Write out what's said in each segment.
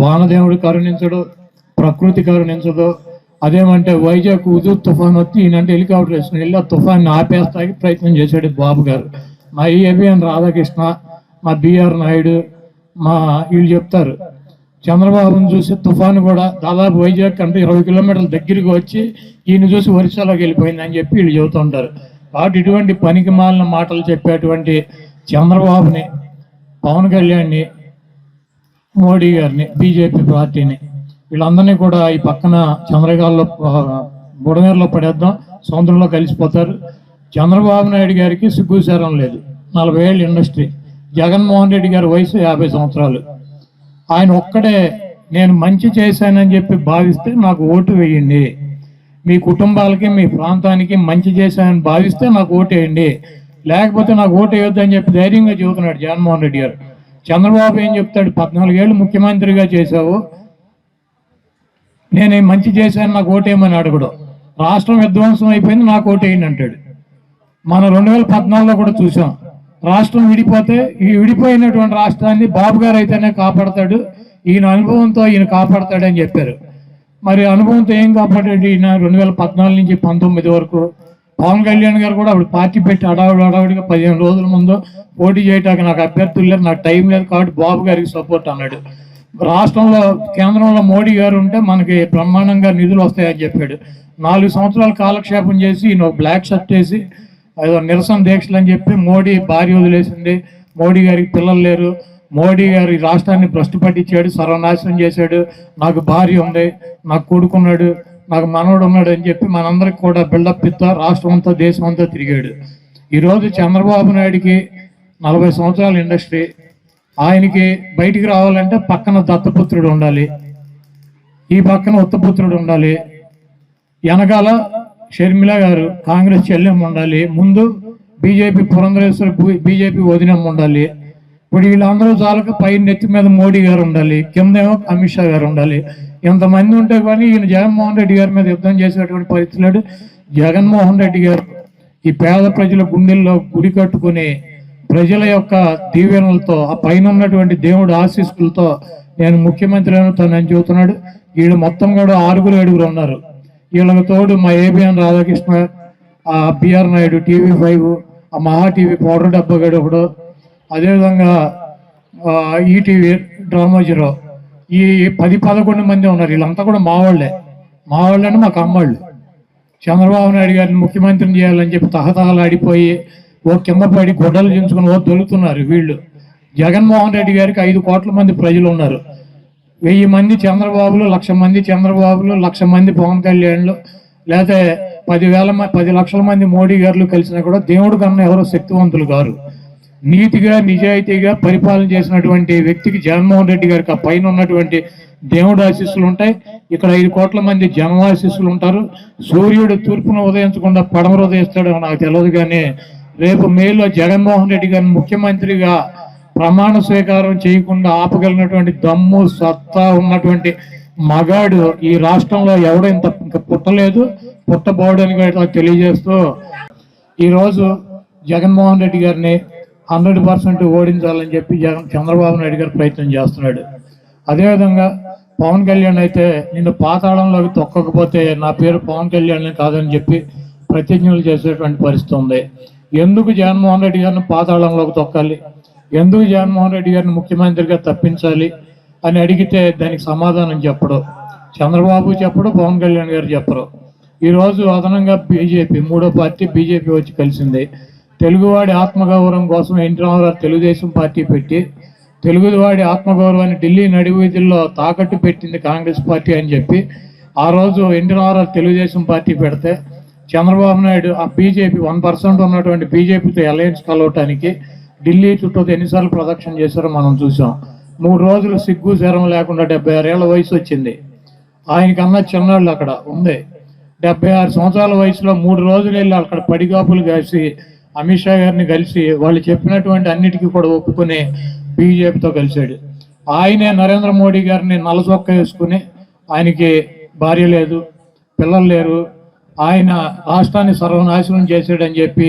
వానదేవుడు కరుణించడు ప్రకృతి కరుణించదు. అదేమంటే వైజాగ్ ఉదు తుఫాన్ వచ్చి ఈయనంటే హెలికాప్టర్ వేసుకుని వెళ్ళి ఆ తుఫాన్ని ఆపేస్తాకి ప్రయత్నం చేశాడు బాబు గారు. మా ఏబిఎన్ రాధాకృష్ణ మా బిఆర్ నాయుడు మా వీళ్ళు చెప్తారు చంద్రబాబును చూసి తుఫాను కూడా దాదాపు వైజాగ్ కంటే ఇరవై కిలోమీటర్ల దగ్గరికి వచ్చి ఈయన చూసి ఒరిస్సాలోకి వెళ్ళిపోయింది అని చెప్పి వీళ్ళు చెబుతుంటారు కాబట్టి ఇటువంటి పనికి మాలిన మాటలు చెప్పేటువంటి చంద్రబాబుని పవన్ కళ్యాణ్ని మోడీ గారిని బీజేపీ పార్టీని. వీళ్ళందరినీ కూడా ఈ పక్కన చంద్రగాల్లో బుడమేరులో పడేద్దాం. సముద్రంలో కలిసిపోతారు. చంద్రబాబు నాయుడు గారికి సిగ్గుశారం లేదు. నలభై ఏళ్ళు ఇండస్ట్రీ. జగన్మోహన్ రెడ్డి గారి వయసు యాభై సంవత్సరాలు. ఆయన ఒక్కడే నేను మంచి చేశానని చెప్పి భావిస్తే నాకు ఓటు వేయండి. మీ కుటుంబాలకి మీ ప్రాంతానికి మంచి చేశానని భావిస్తే నాకు ఓటు వేయండి. లేకపోతే నాకు ఓటు వేయొద్దని అని చెప్పి ధైర్యంగా చెబుతున్నాడు జగన్మోహన్ రెడ్డి గారు. చంద్రబాబు ఏం చెప్తాడు? పద్నాలుగేళ్ళు ముఖ్యమంత్రిగా చేశావు. నేను మంచి చేశాను నాకు ఓటేయమని అడగడు. రాష్ట్రం విధ్వంసం అయిపోయింది నాకు ఓటేయండి అంటాడు. మనం రెండు వేల పద్నాలుగులో కూడా చూసాం. రాష్ట్రం విడిపోతే ఈ విడిపోయినటువంటి రాష్ట్రాన్ని బాబు గారు అయితేనే కాపాడతాడు. ఈయన అనుభవంతో ఈయన కాపాడతాడని చెప్పారు. మరి అనుభవంతో ఏం కాపాడాడు ఈయన? రెండు వేల పద్నాలుగు నుంచి పంతొమ్మిది వరకు పవన్ కళ్యాణ్ గారు కూడా అప్పుడు పార్టీ పెట్టి అడావుడు అడావుడిగా పదిహేను రోజుల ముందు పోటీ చేయడానికి నాకు అభ్యర్థులు లేదు నాకు టైం లేదు కాబట్టి బాబు గారికి సపోర్ట్ అన్నాడు. రాష్ట్రంలో కేంద్రంలో మోడీ గారు ఉంటే మనకి బ్రహ్మాండంగా నిధులు వస్తాయని చెప్పాడు. నాలుగు సంవత్సరాలు కాలక్షేపం చేసి ఈయన బ్లాక్ షర్ట్ వేసి ఏదో నిరసన దీక్షలు అని చెప్పి మోడీ భార్య వదిలేసింది. మోడీ గారికి పిల్లలు లేరు. మోడీ గారి రాష్ట్రాన్ని భ్రష్టు పట్టించాడు సర్వనాశనం చేశాడు. నాకు భార్య ఉంది నాకు కొడుకున్నాడు. నాకు మనవడు ఉన్నాడు అని చెప్పి మనందరికి కూడా బిల్డప్ ఇస్తా రాష్ట్రం అంతా దేశం అంతా తిరిగాడు. ఈరోజు చంద్రబాబు నాయుడికి నలభై సంవత్సరాల ఇండస్ట్రీ ఆయనకి బయటికి రావాలంటే పక్కన దత్తపుత్రుడు ఉండాలి. ఈ పక్కన ఉత్తపుత్రుడు ఉండాలి. వెనకాల షర్మిల గారు కాంగ్రెస్ చెల్లెమ్మ ఉండాలి. ముందు బీజేపీ పురంధరేశ్వర బీజేపీ వదినమ్మ ఉండాలి. ఇప్పుడు వీళ్ళందరూ చాలక పై నెత్తి మీద మోడీ గారు ఉండాలి. కిందేమో అమిత్ షా గారు ఉండాలి. ఇంతమంది ఉంటే కానీ ఈయన జగన్మోహన్ రెడ్డి గారి మీద యుద్ధం చేసేటువంటి పరిస్థితి లేడు జగన్మోహన్ రెడ్డి గారు ఈ పేద ప్రజల గుండెల్లో గుడి కట్టుకుని ప్రజల యొక్క దీవెనలతో ఆ పైన ఉన్నటువంటి దేవుడు ఆశీస్సులతో నేను ముఖ్యమంత్రి అవుతానని చెబుతున్నాడు. వీళ్ళు మొత్తం కూడా ఆరుగురు ఏడుగురు ఉన్నారు. వీళ్ళకి తోడు మా ఏబిఎన్ రాధాకృష్ణ ఆ బిఆర్ నాయుడు టీవీ ఫైవ్ ఆ మహా టీవీ పౌడర్ డబ్బా గడు ఒకడు అదేవిధంగా ఈటీవీ ఈటీవీ జీరో ఈ పది పదకొండు మంది ఉన్నారు. వీళ్ళంతా కూడా మావాళ్ళే వాళ్ళే. అంటే మాకు అమ్మాళ్ళు. చంద్రబాబు నాయుడు గారిని ముఖ్యమంత్రిని చేయాలని చెప్పి తహతహలాడిపోయి ఓ కింద పడి గొడ్డలు చించుకుని ఓ తొలుతున్నారు వీళ్ళు. జగన్మోహన్ రెడ్డి గారికి ఐదు కోట్ల మంది ప్రజలు ఉన్నారు. వెయ్యి మంది చంద్రబాబులు లక్ష మంది చంద్రబాబులు లక్ష మంది పవన్ కళ్యాణ్లు లేకపోతే పదివేల మ- పది లక్షల మంది మోడీ గారు కలిసినా కూడా దేవుడు కన్నా ఎవరో శక్తివంతులు గారు నీతిగా నిజాయితీగా పరిపాలన చేసినటువంటి వ్యక్తికి జగన్మోహన్ రెడ్డి గారికి ఆ పైన ఉన్నటువంటి దేవుడు ఆశీస్సులు ఉంటాయి. ఇక్కడ ఐదు కోట్ల మంది జనం ఉంటారు. సూర్యుడు తూర్పును ఉదయించకుండా పడమరు ఉదయిస్తాడో నాకు తెలియదు కానీ రేపు మేలో జగన్మోహన్ రెడ్డి గారిని ముఖ్యమంత్రిగా ప్రమాణ స్వీకారం చేయకుండా ఆపగలిగినటువంటి దమ్ము సత్తా ఉన్నటువంటి మగాడు ఈ రాష్ట్రంలో ఎవడో ఇంత ఇంకా పుట్టలేదు. పుట్టబోడని కూడా తెలియజేస్తూ ఈరోజు జగన్మోహన్ రెడ్డి గారిని హండ్రెడ్ పర్సెంట్ ఓడించాలని చెప్పి జగన్ చంద్రబాబు నాయుడు గారు ప్రయత్నం చేస్తున్నాడు. అదేవిధంగా పవన్ కళ్యాణ్ అయితే నిన్ను పాతాళంలోకి తొక్కకపోతే నా పేరు పవన్ కళ్యాణ్ కాదని చెప్పి ప్రతిజ్ఞలు చేసేటువంటి పరిస్థితి ఉంది. ఎందుకు జగన్మోహన్ రెడ్డి గారిని పాతాళంలోకి తొక్కాలి? ఎందుకు జగన్మోహన్ రెడ్డి గారిని ముఖ్యమంత్రిగా తప్పించాలి అని అడిగితే దానికి సమాధానం చెప్పడు. చంద్రబాబు చెప్పడు పవన్ కళ్యాణ్ గారు చెప్పరు. ఈరోజు అదనంగా బీజేపీ మూడో పార్టీ బీజేపీ వచ్చి కలిసింది. తెలుగువాడి ఆత్మగౌరవం కోసం ఎన్టీ రామారావు తెలుగుదేశం పార్టీ పెట్టి తెలుగువాడి ఆత్మగౌరవాన్ని ఢిల్లీ నడివీధుల్లో తాకట్టు పెట్టింది కాంగ్రెస్ పార్టీ అని చెప్పి ఆ రోజు ఎన్టీ రామారావు తెలుగుదేశం పార్టీ పెడితే చంద్రబాబు నాయుడు ఆ బీజేపీ వన్ పర్సెంట్ ఉన్నటువంటి బీజేపీతో అలయన్స్ కలవటానికి ఢిల్లీ చుట్టూ ఎన్నిసార్లు ప్రదక్షిణ చేశారో మనం చూసాం. మూడు రోజులు సిగ్గు శరం లేకుండా డెబ్బై ఆరేళ్ళ వయసు వచ్చింది. ఆయనకన్నా చిన్నాళ్ళు అక్కడ ఉంది. డెబ్బై ఆరు సంవత్సరాల వయసులో మూడు రోజులు వెళ్ళి అక్కడ పడిగాపులు కాసి అమిత్ షా గారిని కలిసి వాళ్ళు చెప్పినటువంటి అన్నిటికీ కూడా ఒప్పుకొని బీజేపీతో కలిశాడు. ఆయనే నరేంద్ర మోడీ గారిని నలచొక్క వేసుకుని ఆయనకి భార్య లేదు పిల్లలు లేరు. ఆయన రాష్ట్రాన్ని సర్వనాశనం చేశాడని చెప్పి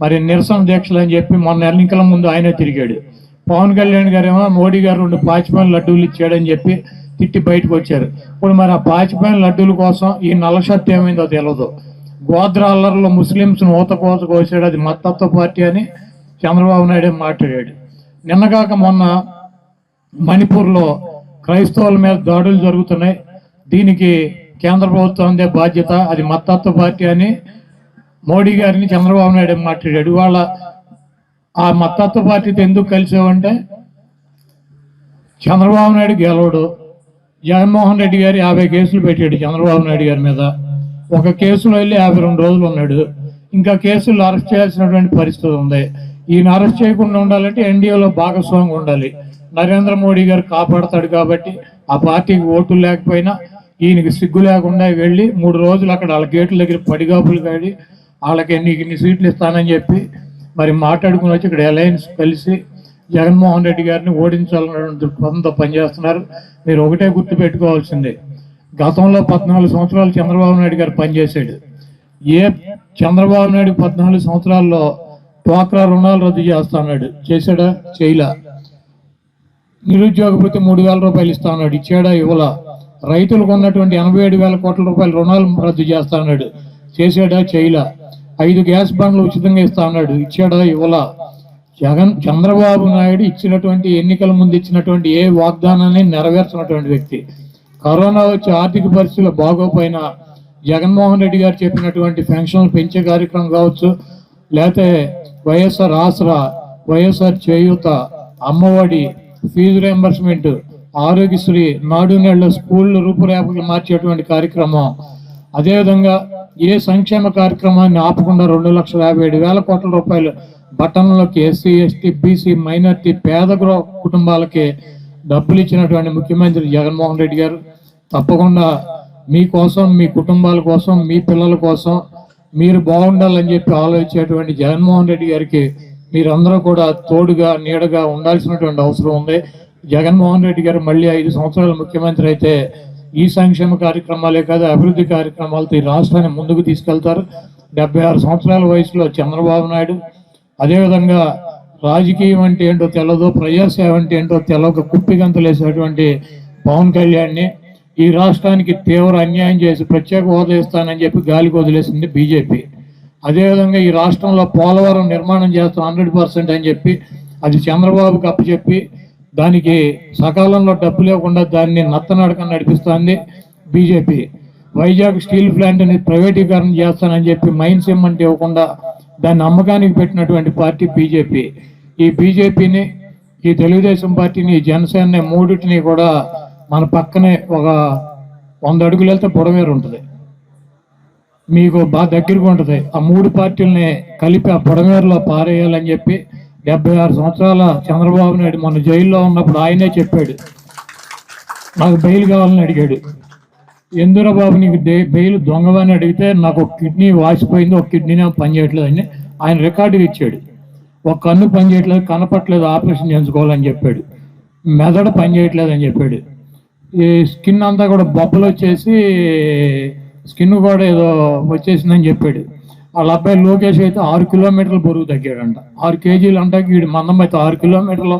మరి నిరసన దీక్షలు అని చెప్పి మొన్న ఎన్నికల ముందు ఆయనే తిరిగాడు. పవన్ కళ్యాణ్ గారేమో మోడీ గారు రెండు పాచిపోయిన లడ్డూలు ఇచ్చాడని చెప్పి తిట్టి బయటకు వచ్చారు. ఇప్పుడు మరి ఆ పాచిపోయిన లడ్డూల కోసం ఈ నల్లషర్ట్ ఏమైందో తెలియదు గోద్రా అల్లర్లో ముస్లింస్ ఊత కోత కోసాడు. అది మతత్వ పార్టీ అని చంద్రబాబు నాయుడు మాట్లాడాడు. నిన్నగాక మొన్న మణిపూర్లో క్రైస్తవుల మీద దాడులు జరుగుతున్నాయి. దీనికి కేంద్ర ప్రభుత్వం అందే బాధ్యత. అది మతత్వ పార్టీ అని మోడీ గారిని చంద్రబాబు నాయుడు మాట్లాడాడు. వాళ్ళ ఆ మతత్వ పార్టీతో ఎందుకు కలిసావంటే చంద్రబాబు నాయుడు గెలవడు. జగన్మోహన్ రెడ్డి గారు యాభై కేసులు పెట్టాడు చంద్రబాబు నాయుడు గారి మీద. ఒక కేసులో వెళ్ళి యాభై రెండు రోజులు ఉన్నాడు. ఇంకా కేసులు అరెస్ట్ చేయాల్సినటువంటి పరిస్థితి ఉంది. ఈయన అరెస్ట్ చేయకుండా ఉండాలంటే ఎన్డీఏలో భాగస్వామి ఉండాలి. నరేంద్ర మోడీ గారు కాపాడతాడు కాబట్టి ఆ పార్టీకి ఓట్లు లేకపోయినా ఈయనకి సిగ్గు లేకుండా వెళ్ళి మూడు రోజులు అక్కడ వాళ్ళ గేట్ల దగ్గర పడిగాపులు కాడి వాళ్ళకి నీకు ఇన్ని సీట్లు ఇస్తానని చెప్పి మరి మాట్లాడుకుని వచ్చి ఇక్కడ అలయన్స్ కలిసి జగన్మోహన్ రెడ్డి గారిని ఓడించాలన్న దృక్పథంతో పనిచేస్తున్నారు. మీరు ఒకటే గుర్తు పెట్టుకోవాల్సిందే. గతంలో పద్నాలుగు సంవత్సరాలు చంద్రబాబు నాయుడు గారు పనిచేశాడు. ఏ చంద్రబాబు నాయుడు పద్నాలుగు సంవత్సరాల్లో డ్వాక్రా రుణాలు రద్దు చేస్తాడు చేశాడా? చేయలా. నిరుద్యోగపతి మూడు వేల రూపాయలు ఇస్తా అన్నాడు ఇచ్చాడా? ఇవ్వలా. రైతులకు ఉన్నటువంటి ఎనభై ఏడు వేల కోట్ల రూపాయల రుణాలు రద్దు చేస్తా అన్నాడు చేశాడా? చేయలా. ఐదు గ్యాస్ బండ్లు ఉచితంగా ఇస్తా అన్నాడు ఇచ్చాడా? ఇవ్వలా. జగన్ చంద్రబాబు నాయుడు ఇచ్చినటువంటి ఎన్నికల ముందు ఇచ్చినటువంటి ఏ వాగ్దానాన్ని నెరవేర్చినటువంటి వ్యక్తి. కరోనా వచ్చి ఆర్థిక పరిస్థితులు బాగోపోయినా జగన్మోహన్ రెడ్డి గారు చెప్పినటువంటి పెన్షన్లు పెంచే కార్యక్రమం కావచ్చు లేకపోతే వైఎస్ఆర్ ఆసరా వైఎస్ఆర్ చేయూత అమ్మఒడి ఫీజు రియంబర్స్మెంట్ ఆరోగ్యశ్రీ నాడు నేళ్ళ స్కూళ్ళు రూపురేఖలు మార్చేటువంటి కార్యక్రమం. అదేవిధంగా ఏ సంక్షేమ కార్యక్రమాన్ని ఆపకుండా రెండు లక్షల యాభై ఏడు వేల కోట్ల రూపాయలు బట్టన్లకి ఎస్సీ ఎస్టీ బీసీ మైనార్టీ పేద గృహ కుటుంబాలకి డబ్బులు ఇచ్చినటువంటి ముఖ్యమంత్రి జగన్మోహన్ రెడ్డి గారు. తప్పకుండా మీకోసం మీ కుటుంబాల కోసం మీ పిల్లల కోసం మీరు బాగుండాలని చెప్పి ఆలోచించేటువంటి జగన్మోహన్ రెడ్డి గారికి మీరందరూ కూడా తోడుగా నీడగా ఉండాల్సినటువంటి అవసరం ఉంది. జగన్మోహన్ రెడ్డి గారు మళ్ళీ ఐదు సంవత్సరాల ముఖ్యమంత్రి అయితే ఈ సంక్షేమ కార్యక్రమాలే కాదు అభివృద్ధి కార్యక్రమాలతో ఈ రాష్ట్రాన్ని ముందుకు తీసుకెళ్తారు. డెబ్బై ఆరు సంవత్సరాల వయసులో చంద్రబాబు నాయుడు అదేవిధంగా రాజకీయం అంటే ఏంటో తెలదు ప్రజాసేవ అంటే ఏంటో తెలవక కుప్పిగంతలేసేటువంటి పవన్ కళ్యాణ్ని ఈ రాష్ట్రానికి తీవ్ర అన్యాయం చేసి ప్రత్యేక హోదా ఇస్తానని చెప్పి గాలికి వదిలేసింది బీజేపీ. అదేవిధంగా ఈ రాష్ట్రంలో పోలవరం నిర్మాణం చేస్తాం హండ్రెడ్ పర్సెంట్ అని చెప్పి అది చంద్రబాబుకి అప్పచెప్పి దానికి సకాలంలో డబ్బు లేకుండా దాన్ని నత్తనడక నడిపిస్తోంది బీజేపీ. వైజాగ్ స్టీల్ ప్లాంట్ని ప్రైవేటీకరణ చేస్తానని చెప్పి మైన్ సిమెంట్ ఇవ్వకుండా దాన్ని అమ్మకానికి పెట్టినటువంటి పార్టీ బీజేపీ. ఈ బీజేపీని ఈ తెలుగుదేశం పార్టీని జనసేన మూడింటిని కూడా మన పక్కనే ఒక వంద అడుగులు వెళ్తే బుడమేరు ఉంటుంది. మీకు బాగా దగ్గరగా ఉంటుంది. ఆ మూడు పార్టీలని కలిపి ఆ బుడమేరులో పారేయాలని చెప్పి డెబ్బై ఆరు సంవత్సరాల చంద్రబాబు నాయుడు మొన్న జైల్లో ఉన్నప్పుడు ఆయనే చెప్పాడు. నాకు బెయిల్ కావాలని అడిగాడు. ఎందురా బాబు నీకు దే- బెయిల్ దొంగవని అడిగితే నాకు ఒక కిడ్నీ వాసిపోయింది ఒక కిడ్నీ పనిచేయట్లేదు అని ఆయన రికార్డు ఇచ్చాడు. ఒక కన్ను పనిచేయట్లేదు కనపట్లేదు ఆపరేషన్ చేయించుకోవాలని చెప్పాడు. మెదడు పనిచేయట్లేదు అని చెప్పాడు. ఈ స్కిన్ అంతా కూడా బొబ్బలు వచ్చేసి స్కిన్ కూడా ఏదో వచ్చేసిందని చెప్పాడు. వాళ్ళ అబ్బాయి లోకేష్ అయితే ఆరు కిలోమీటర్లు బరువు తగ్గాడంట. ఆరు కేజీలు అంటే వీడు మందం అయితే ఆరు కిలోమీటర్లు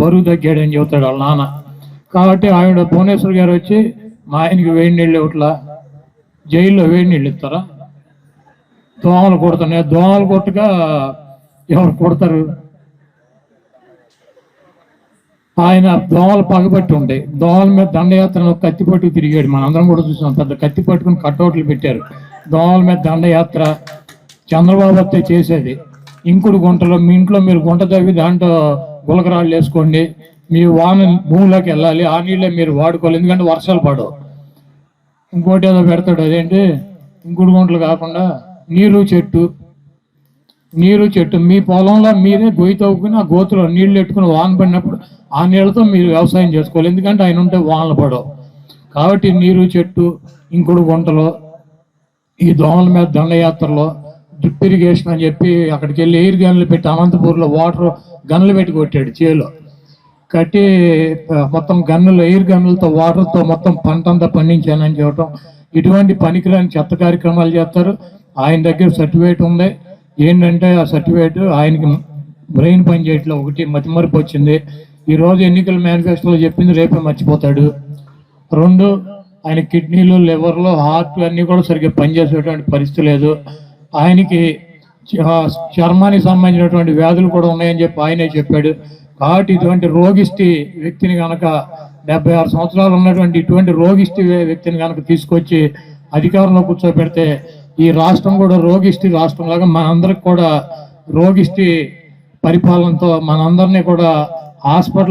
బరువు తగ్గాడని చెబుతాడు వాళ్ళ నాన్న. కాబట్టి ఆవిడ భువనేశ్వర్ గారు వచ్చి మా ఆయనకి వేడి నీళ్ళు ఇవ్వట్లా? జైల్లో వేడి నీళ్ళు ఇస్తారా? దోమలు కొడుతున్నాయి. దోమలు కొట్టగా ఎవరు కొడతారు? ఆయన దోమలు పగబట్టి ఉండే. దోమల మీద దండయాత్రలో కత్తి పట్టుకు తిరిగాడు. మనందరం కూడా చూసాం. పెద్ద కత్తి పట్టుకుని కట్అవుట్లు పెట్టారు. దోమల మీద దండయాత్ర చంద్రబాబు వస్తే చేసేది. ఇంకుడు గుంటలో మీ ఇంట్లో మీరు గుంట తవ్వి దాంట్లో గులకరాళ్ళు వేసుకోండి. మీ వాన భూమిలోకి వెళ్ళాలి. ఆ నీళ్ళే మీరు వాడుకోవాలి. ఎందుకంటే వర్షాలు పడవు. ఇంకోటి ఏదో పెడతాడు. అదేంటి? ఇంకుడు గుంటలు కాకుండా నీరు చెట్టు నీరు చెట్టు మీ పొలంలో మీరే గొయ్యి తవ్వుకుని ఆ గోతులో నీళ్ళు పెట్టుకుని వాన పడినప్పుడు ఆ నీళ్ళతో మీరు వ్యవసాయం చేసుకోవాలి. ఎందుకంటే ఆయన ఉంటే వానలు పడవు. కాబట్టి నీరు చెట్టు ఇంకుడు గుంటలో ఈ దోమల మీద దండయాత్రలో డ్రిప్ ఇరిగేషన్ అని చెప్పి అక్కడికి వెళ్ళి ఎయిర్ గన్లు పెట్టి అనంతపూర్లో వాటర్ గన్లు పెట్టి కొట్టాడు చేలో. కట్టి మొత్తం గన్నులు ఎయిర్ గన్నులతో వాటర్తో మొత్తం పంట అంతా పండించానని చెప్పడం ఇటువంటి పనికిరాని చెత్త కార్యక్రమాలు చేస్తారు. ఆయన దగ్గర సర్టిఫికేట్ ఉంది. ఏంటంటే ఆ సర్టిఫికేట్ ఆయనకి బ్రెయిన్ పని చేయట్లేదు ఒకటి మతిమరుపు వచ్చింది. ఈరోజు ఎన్నికల మేనిఫెస్టోలో చెప్పింది రేపే మర్చిపోతాడు. రెండు ఆయన కిడ్నీలు లివర్లు హార్ట్ అన్నీ కూడా సరిగ్గా పనిచేసేటువంటి పరిస్థితి లేదు. ఆయనకి చర్మానికి సంబంధించినటువంటి వ్యాధులు కూడా ఉన్నాయని చెప్పి ఆయనే చెప్పాడు. కాబట్టి ఇటువంటి రోగిష్టి వ్యక్తిని కనుక డెబ్బై ఆరు సంవత్సరాలు ఉన్నటువంటి ఇటువంటి రోగిష్టి వ్యక్తిని కనుక తీసుకొచ్చి అధికారంలో కూర్చోబెడితే ఈ రాష్ట్రం కూడా రోగిష్టి రాష్ట్రం లాగా మనందరికి కూడా రోగిష్టి పరిపాలనతో మనందరినీ కూడా హాస్పిటల్